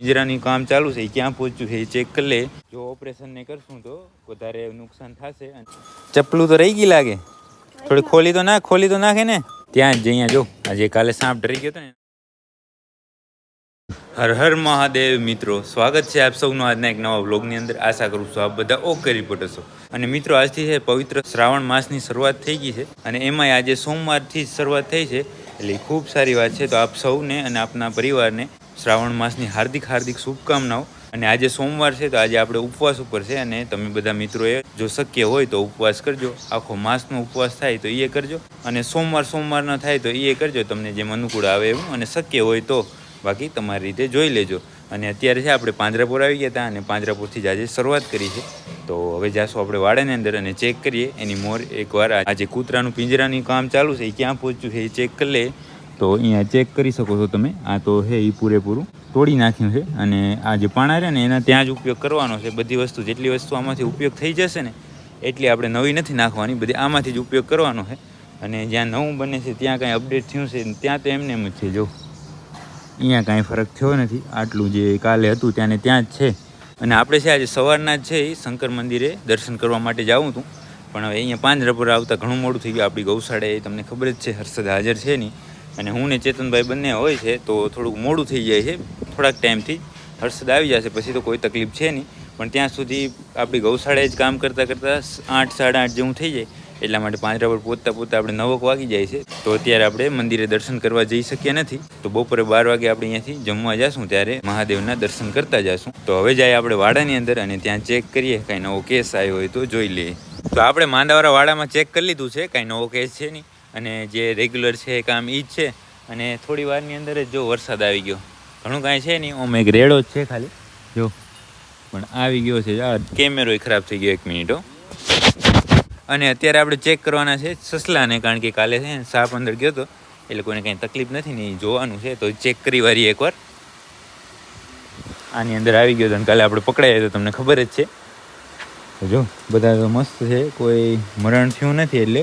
પિંજરાનું કામ ચાલુ છે ક્યાં પહોંચ્યું છે, એ ચેક કરી લે. જો ઓપરેશન ને કરશું તો વધારે નુકસાન થશે ચપલું તો રહી ગઈ લાગે. થોડી ખોલી તો નાખ, ખોલી તો નાખે ને. ત્યાં જ અહીંયા જો, આજે કાલે સાપ ડરી ગયો હતો ને. હર હર મહાદેવ મિત્રો, સ્વાગત છે આપ સૌનું આજના એક નવા વ્લોગની અંદર. આશા કરું છું આપ બધા ઓકે રિપોર્ટર છો. અને મિત્રો, આજથી છે પવિત્ર શ્રાવણ માસની શરૂઆત થઈ ગઈ છે અને એમાંય આજે સોમવારથી જ શરૂઆત થઈ છે. એટલે ખૂબ સારી વાત છે. તો આપ સૌને અને આપના પરિવારને શ્રાવણ માસની હાર્દિક હાર્દિક શુભકામનાઓ. અને આજે સોમવાર છે તો આજે આપણે ઉપવાસ ઉપર છે અને તમે બધા મિત્રોએ જો શક્ય હોય તો ઉપવાસ કરજો. આખો માસનો ઉપવાસ થાય તો એ કરજો. અને સોમવાર સોમવાર ન થાય તો એ કરજો. તમને જેમ અનુકૂળ આવે એવું. અને શક્ય હોય તો બાકી તમારી રીતે જોઈ લેજો. અને અત્યારે છે આપણે પાંજરાપુર આવી ગયા હતા અને પાંજરાપુરથી જ આજે શરૂઆત કરી છે. તો હવે જાશું આપણે વાડાની અંદર અને ચેક કરીએ. એની મોર એકવાર આજે કૂતરાનું પિંજરાનું કામ ચાલુ છે. એ ક્યાં પહોંચ્યું છે એ ચેક કરી લે. તો અહીંયા ચેક કરી શકો છો તમે. આ તો છે એ પૂરેપૂરું તોડી નાખ્યું છે અને આ જે પાણા રહે ને, એના ત્યાં જ ઉપયોગ કરવાનો છે. બધી વસ્તુ, જેટલી વસ્તુ આમાંથી ઉપયોગ થઈ જશે ને, એટલી આપણે નવી નથી નાખવાની. બધી આમાંથી જ ઉપયોગ કરવાનો છે. અને જ્યાં નવું બને છે, ત્યાં કાંઈ અપડેટ થયું છે, ત્યાં તો એમને એમ જ છે, જો. અહીંયા કાંઈ ફરક થયો નથી. આટલું જે કાલે હતું, ત્યાંને ત્યાં જ છે. અને આપણે છે, આજે સવારના જ છે એ શંકર મંદિરે દર્શન કરવા માટે જાઉં હતું પણ હવે અહીંયા પાંજરાપુર આવતા ઘણું મોડું થઈ ગયું. આપણી ગૌશાળાએ તમને ખબર જ છે, હર્ષદ હાજર છે નહીં અને હું ને ચેતનભાઈ બંને હોય છે, તો થોડુંક મોડું થઈ જાય છે, થોડાક ટાઈમથી હર્ષદ આવી જશે, પછી તો કોઈ તકલીફ છે નહીં. પણ ત્યાં સુધી આપણી ગૌશાળાએ જ કામ કરતાં કરતાં આઠ, સાડા આઠ જેવું થઈ જાય. એટલા માટે પાંજરા પર પહોંચતા પહોંચતા આપણે નવક વાગી જાય છે. તો અત્યારે આપણે મંદિરે દર્શન કરવા જઈ શકીએ નથી. તો બપોરે બાર વાગે આપણે અહીંયાથી જમવા જઈશું ત્યારે મહાદેવના દર્શન કરતા જઈશું તો હવે જાય આપણે વાડાની અંદર અને ત્યાં ચેક કરીએ, કાંઈ નવો કેસ આવ્યો હોય તો જોઈ લઈએ. તો આપણે માંદાવાળા વાડામાં ચેક કરી લીધું છે, કાંઈ નવો કેસ છે નહીં. અને જે રેગ્યુલર છે એ કામ એ જ છે. અને થોડી વારની અંદર જ જો વરસાદ આવી ગયો. ઘણું કાંઈ છે નહીં, ઓમ એક રેડો જ છે ખાલી. જો, પણ આવી ગયો છે. આ કેમેરો ખરાબ થઈ ગયો એક મિનિટો અને અત્યારે આપણે ચેક કરવાના છે સસલાને, કારણ કે કાલે છે સાપ અંદર ગયો હતો એટલે કોઈને કંઈ તકલીફ નથી ને એ જોવાનું છે, તો ચેક કરી વારી એકવાર. આની અંદર આવી ગયો હતો અને કાલે આપણે પકડાયા તો તમને ખબર જ છે. જો, બધા તો મસ્ત છે. કોઈ મરણ થયું નથી એટલે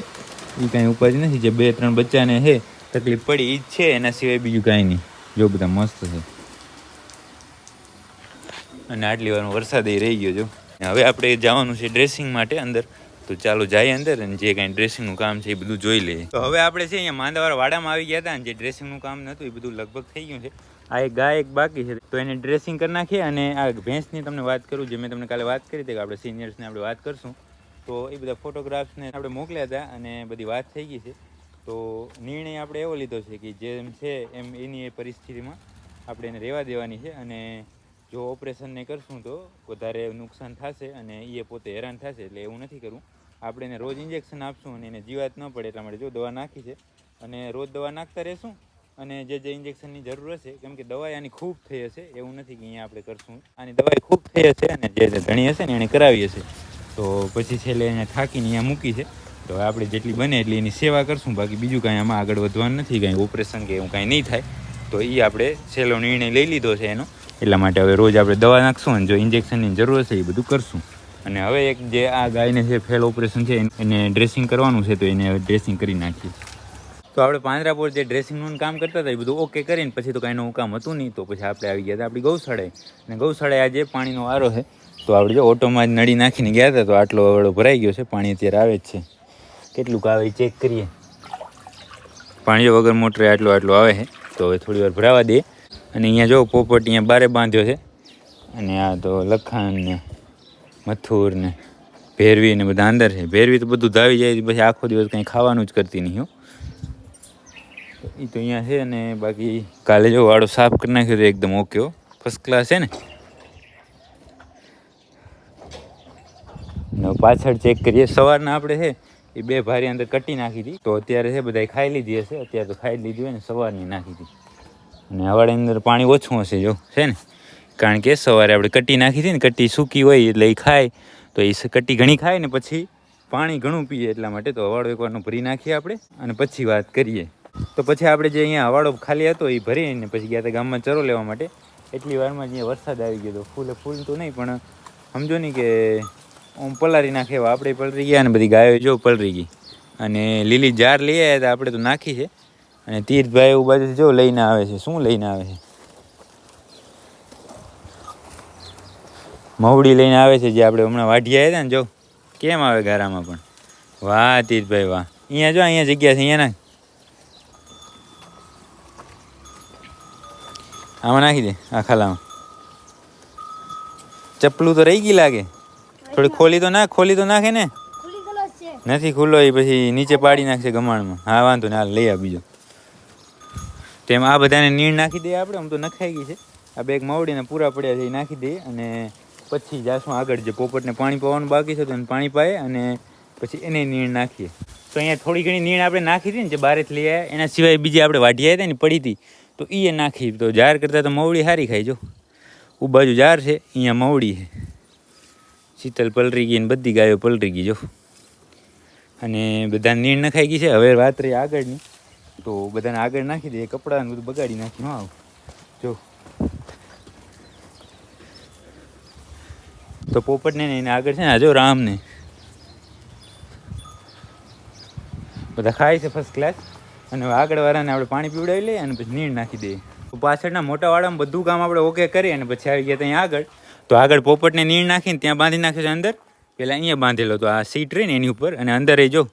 એ કાંઈ ઉપાધિ નથી, જે બે ત્રણ બચ્ચાને છે, તકલીફ પડી એ જ છે, એના સિવાય બીજું કાંઈ નહીં. જો બધા મસ્ત છે. અને આટલી વારનો વરસાદ એ રહી ગયો, જો. હવે આપણે જવાનું છે ડ્રેસિંગ માટે અંદર. તો ચાલો જઈએ અંદર અને જે કાંઈ ડ્રેસિંગનું કામ છે એ બધું જોઈ લઈએ. તો હવે આપણે છે અહીંયા માંદાવાળા વાડામાં આવી ગયા હતા અને જે ડ્રેસિંગનું કામ નહોતું એ બધું લગભગ થઈ ગયું છે. આ એક ગાય, એક બાકી છે. તો એને ડ્રેસિંગ કરી નાખીએ અને આ ભેંસની તમને વાત કરું, જે મેં તમને કાલે વાત કરી હતી કે આપણે સિનિયર્સને આપણે વાત કરશું. તો એ બધા ફોટોગ્રાફ્સને આપણે મોકલ્યા હતા અને બધી વાત થઈ ગઈ છે. તો નિર્ણય આપણે એવો લીધો છે કે જેમ છે એમ એની એ પરિસ્થિતિમાં આપણે એને રહેવા દેવાની છે અને જો ઓપરેશનને કરશું તો વધારે નુકસાન થશે અને એ પોતે હેરાન થશે એટલે એવું નથી કરવું. આપણે એને રોજ ઇન્જેક્શન આપશું અને એને જીવાત ન પડે એટલા માટે જો દવા નાખી છે અને રોજ દવા નાખતા રહેશું અને જે જે ઇન્જેક્શનની જરૂર હશે, કેમ કે દવાઈ આની ખૂબ થઈ હશે, એવું નથી કે અહીંયા આપણે કરશું. આની દવાઈ ખૂબ થઈ હશે અને જે ધણી હશે ને એણે કરાવી હશે. તો પછી છેલ્લે અહીંયા થાકીને અહીંયા મૂકી છે. તો આપણે જેટલી બને એટલી એની સેવા કરશું. બાકી બીજું કાંઈ આમાં આગળ વધવાનું નથી, કાંઈ ઓપરેશન કે એવું કાંઈ નહીં થાય. તો એ આપણે છેલ્લો નિર્ણય લઈ લીધો છે એનો. એટલા માટે હવે રોજ આપણે દવા નાખશું અને જો ઇન્જેક્શનની જરૂર હશે એ બધું કરશું. અને હવે એક જે આ ગાયને જે ફેલ ઓપરેશન છે, એને ડ્રેસિંગ કરવાનું છે, તો એને હવે ડ્રેસિંગ કરી નાખીએ. તો આપણે પાંજરાપોર જે ડ્રેસિંગનું કામ કરતા હતા, એ બધું ઓકે કરીને પછી તો કાંઈ નવું કામ હતું નહીં, તો પછી આપણે આવી ગયા હતા આપણી ગૌશાળાએ. અને ગૌશાળાએ આજે પાણીનો વારો છે. તો આપણે જો ઓટોમાં જ નળી નાખીને ગયા હતા તો આટલો વાળો ભરાઈ ગયો છે પાણી અત્યારે આવે જ છે. કેટલુંક આવે ચેક કરીએ? પાણી વગર મોટરે આટલો આટલું આવે છે તો હવે થોડી વાર ભરાવા દે. અને અહીંયા જો પોપટ અહીંયા બારે બાંધ્યો છે અને આ તો લખાણ ને મથુર ને ભેરવી ને બધા અંદર છે. ભેરવી તો બધું ધાવી જાય પછી આખો દિવસ કંઈ ખાવાનું જ કરતી નહીં હો. એ તો અહીંયા છે અને બાકી કાલે જો વાળો સાફ કરી નાખ્યો તો એકદમ ઓકે ફર્સ્ટ ક્લાસ છે ને? પાછળ ચેક કરીએ. સવારના આપણે છે, એ બે ભારી અંદર કટી નાખી હતી. તો અત્યારે છે, બધાએ ખાઈ લીધી હશે. અત્યારે તો ખાઈ જ લીધી હોય ને, સવારની નાખી હતી. અને હવાડની અંદર પાણી ઓછું હશે, જો. છે ને? કારણ કે સવારે આપણે કટી નાખી હતી ને, કટી સૂકી હોય એટલે એ ખાય. તો એ કટી ઘણી ખાય ને, પછી પાણી ઘણું પીએ એટલા માટે તો હવાડો એકવારનો ભરી નાખીએ આપણે અને પછી વાત કરીએ. તો પછી આપણે જે અહીંયા હવાડો ખાલી હતો, એ ભરીને પછી ગયા હતા ગામમાં ચરો લેવા માટે. એટલી વારમાં અહીંયા વરસાદ આવી ગયો તો ફૂલે ફૂલ તો નહીં, પણ સમજો ને કે ઓમ પલારી નાખે આપણે પલરી ગયા અને બધી ગાયો જો પલરી ગઈ. અને લીલી જાર લઈ આવ્યા હતા આપણે તો નાખી છે. અને તીર્થભાઈ એવું બાજુ જો લઈને આવે છે, શું લઈને આવે છે? મહુડી લઈને આવે છે, જે આપણે હમણાં વાઢી આવ્યા હતા ને જો. કેમ આવે ગારામાં પણ? વાહ તીર્થભાઈ વાહ. અહીંયા જો, અહીંયા જગ્યા છે, અહીંયા આમાં નાખી દે, આ ખાલામાં. ચપલું તો રહી ગઈ લાગે. થોડી ખોલી તો નાખ ખોલી તો નાખે ને? નથી ખુલ્લો એ પછી નીચે પાડી નાખશે ગમાણમાં. હા વાંધો ને હાલ લઈ આ બીજો. તેમ આ બધાને નીણ નાખી દઈએ આપણે આમ તો નખાઈ ગઈ છે. આ બેગ મવડીને પૂરા પડ્યા છે એ નાખી દઈએ અને પછી જાશું આગળ જે પોપટને પાણી પાવાનું બાકી છે તો એને પાણી પાએ અને પછી એને નીણ નાખીએ. તો અહીંયા થોડી ઘણી નીણ આપણે નાખી હતી ને જે બહારેથી લઈ આવ્યા એના સિવાય બીજી આપણે વાઢી આવી હતા ને પડી હતી. તો એ નાખી. તો જાર કરતાં તો મવડી સારી ખાઈ જો. ઉ બાજુ જાર છે અહીંયા મવડી છે. શીતલ પલરી ગઈ ને બધી ગાયો પલરી ગઈ, જો. અને બધા નીણ નખાઈ ગઈ છે. હવે વાત રહી આગળની. તો બધાને આગળ નાખી દે કપડાને બધું બગાડી નાખ્યું હા જો. તો પોપટને ને એને આગળ છે ને જો રામને. બધા ખાય છે ફર્સ્ટ ક્લાસ અને આગળવાળાને આપણે પાણી પીવડાવી લઈએ અને પછી નીણ નાખી દઈએ. પાછળના મોટાવાળામાં બધું કામ આપણે ઓકે કરીએ અને પછી આવી ગયા ત્યાં આગળ. તો આગળ પોપટને નીણ નાખીને ત્યાં બાંધી નાખ્યો છે અંદર. પેલા અહીંયા બાંધેલો તો આ સીટ રહી ને એની ઉપર. અને અંદર એ જો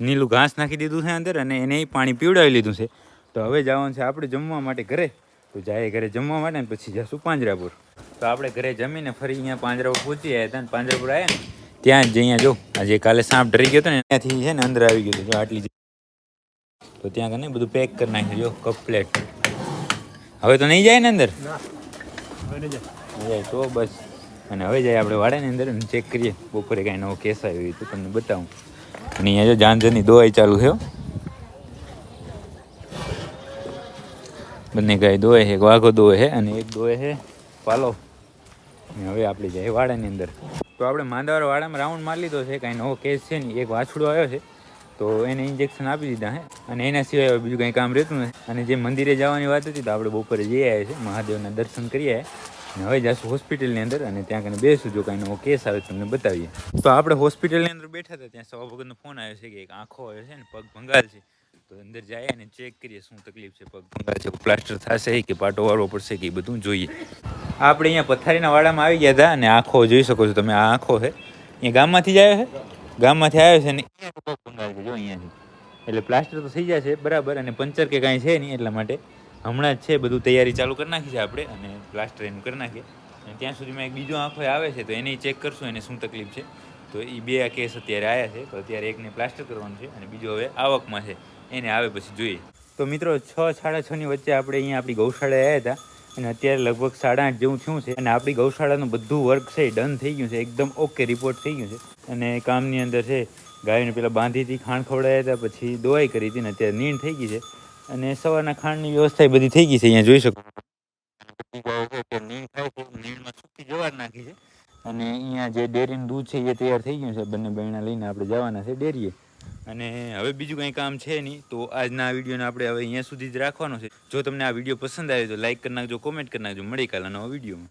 નીલું ઘાસ નાખી દીધું છે અંદર અને એને પાણી પીવડાવી લીધું છે. તો હવે જવાનું છે આપણે જમવા માટે ઘરે. તો જાય ઘરે જમવા માટે ને પછી જશું પાંજરાપુર. તો આપણે ઘરે જમીને ફરી અહીંયા પાંજરાપુર પહોંચી આવ્યા હતા ને પાંજરાપુર આવ્યા ને ત્યાં જ અહીંયા જો આજે કાલે સાપ ડરી ગયો હતો ને ત્યાંથી છે ને અંદર આવી ગયો હતો. જો આટલી તો ત્યાં કને બધું પેક કરી નાખ્યું જો કપ પ્લેટ હવે તો નહીં જાય ને અંદર? જાય તો બસ. અને હવે જાય આપણે વાડાની અંદર ચેક કરીએ. બપોરે કાંઈ નવો કેસ આવ્યો તો તમને બતાવું. અને અહીંયા જો જાનજરની દવાઈ ચાલુ છે બંને ગાય દોય છે, એક વાઘો દોય છે અને એક દોય છે પાલો. હવે આપણે જાય વાડાની અંદર. તો આપણે માંદાવાર વાડામાં રાઉન્ડ મારી લીધો છે, કાંઈ નવો કેસ છે નહીં. એક વાછડો આવ્યો છે, તો એને ઇન્જેક્શન આપી દીધા હે. અને એના સિવાય બીજું કંઈ કામ રહેતું નથી. અને જે મંદિરે જવાની વાત હતી તો આપણે બપોરે જઈ આવ્યા છે મહાદેવના દર્શન કરી આવ્યા. અને હવે જશું હોસ્પિટલની અંદર અને ત્યાં કને બેસું જો કાંઈ કેસ આવે તમને બતાવીએ. તો આપણે હોસ્પિટલની અંદર બેઠા હતા ત્યાં સવા ભગતનો ફોન આવ્યો છે કે એક આંખો આવ્યો છે ને, પગ ભંગાર છે. તો અંદર જાય અને ચેક કરીએ શું તકલીફ છે, પગ ભંગાર છે પ્લાસ્ટર થશે કે પાટો વાળવો પડશે કે એ બધું જોઈએ. આપણે અહીંયા પથારીના વાડામાં આવી ગયા હતા અને આંખો જોઈ શકો છો તમે, આ આંખો છે. અહીંયા ગામમાંથી જ આવ્યો છે? ગામમાંથી આવ્યો છે ને અહીંયા પગ ભંગાલ છે, જો અહીંયાથી એટલે પ્લાસ્ટર તો થઈ જશે બરાબર અને પંચર કે કાંઈ છે નહીં એટલા માટે. હમણાં જ છે, બધું તૈયારી ચાલુ કરી નાખી છે આપણે અને પ્લાસ્ટર એનું કરી નાખીએ. અને ત્યાં સુધીમાં એક બીજો આંખો આવે છે, તો એને ચેક કરશું, એને શું તકલીફ છે. તો એ બે આ કેસ અત્યારે આવ્યા છે, તો અત્યારે એકને પ્લાસ્ટર કરવાનું છે અને બીજો હવે આવકમાં છે. એને આવે પછી જોઈએ. તો મિત્રો, છ, સાડા છની વચ્ચે આપણે અહીંયા આપણી ગૌશાળાએ આવ્યા હતા અને અત્યારે લગભગ સાડા આઠ જેવું થયું છે. અને આપણી ગૌશાળાનું બધું વર્ક છે, એ ડન થઈ ગયું છે, એકદમ ઓકે રિપોર્ટ થઈ ગયું છે. અને કામની અંદર છે, ગાયને પેલા બાંધી હતી, ખાણ ખવડાવ્યા હતા, પછી દવાઈ કરી હતી ને અત્યારે નીણ થઈ ગઈ છે. અને સવારના ખાંડની વ્યવસ્થા એ બધી થઈ ગઈ છે, અહીંયા જોઈ શકો. નીણ થાય છે નીણમાં સૂકી જવાર નાખી છે અને અહીંયા જે ડેરીનું દૂધ છે એ તૈયાર થઈ ગયું છે, બંને બહેણા લઈને આપણે જવાના છે ડેરીએ. અને હવે બીજું કંઈ કામ છે નહીં, તો આજના આ વિડીયોને આપણે હવે અહીંયા સુધી જ રાખવાનો છે. જો તમને આ વીડિયો પસંદ આવ્યો તો લાઈક કરી નાખજો કોમેન્ટ કરી નાખજો. મળી કાલના નવા વિડીયોમાં.